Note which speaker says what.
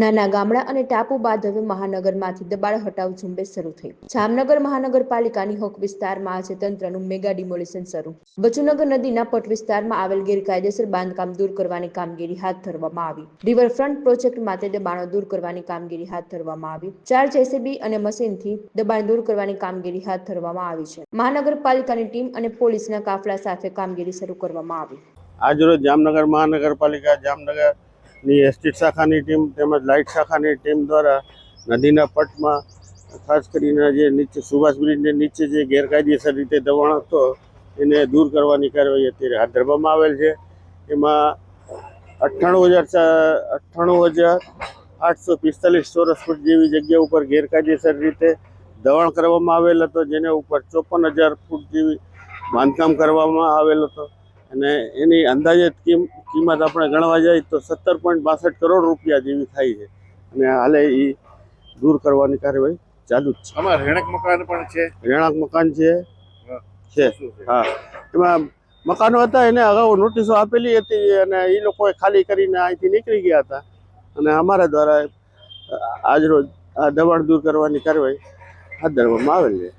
Speaker 1: નાના ગામડા અને ટાપુ બાદ હવે મહાનગરમાંથી દબાણ હટાવ ઝુંબેશ શરૂ થઈ. જામનગર મહાનગરપાલિકાની હક વિસ્તારમાં આજે તંત્રનું મેગા ડિમોલિશન શરૂ. બચુનગર નદીના પટ વિસ્તારમાં આવેલ ગેરકાયદેસર બાંધકામ દૂર કરવાની કામગીરી હાથ ધરવામાં આવી. રિવરફ્રન્ટ પ્રોજેક્ટ માટે દબાણો દૂર કરવાની કામગીરી હાથ ધરવામાં આવી. ચાર જેસીબી અને મશીનથી દબાણ દૂર કરવાની કામગીરી હાથ ધરવામાં આવી છે. મહાનગરપાલિકાની ટીમ અને પોલીસના કાફલા સાથે કામગીરી શરૂ કરવામાં આવી.
Speaker 2: આજરોજ જામનગર મહાનગરપાલિકા જામનગરની એસટી શાખાની ટીમ તેમજ લાઇટ શાખાની ટીમ દ્વારા નદીના પટમાં, ખાસ કરીને જે નીચે સુભાષ નીચે જે ગેરકાયદેસર રીતે દબાણ હતો, એને દૂર કરવાની કાર્યવાહી અત્યારે હાથ ધરવામાં આવેલ છે. એમાં અઠ્ઠાણું હજાર અઠ્ઠાણું હજાર આઠસો પિસ્તાલીસ ચોરસ ફૂટ જેવી જગ્યા ઉપર ગેરકાયદેસર રીતે દબાણ કરવામાં આવેલ હતો, જેને ઉપર ચોપન હજાર ફૂટ જેવી બાંધકામ કરવામાં આવેલ હતો. અને એની અંદાજે કિંમ કિંમત આપણે ગણવા જઈએ તો સત્તર પોઈન્ટ બાસઠ કરોડ રૂપિયા જેવી થાય છે. અને હાલે એ દૂર કરવાની કાર્યવાહી ચાલુ જ છે.
Speaker 3: આમાં રહેણાંક મકાન પણ છે?
Speaker 2: રહેણાંક મકાન છે.
Speaker 3: છે?
Speaker 2: હા. એમાં મકાનો હતા એને અગાઉ નોટિસો આપેલી હતી અને એ લોકોએ ખાલી કરીને અહીંથી નીકળી ગયા હતા. અને અમારા દ્વારા આજરોજ આ દબાણ દૂર કરવાની કાર્યવાહી હાથ ધરવામાં આવેલ છે.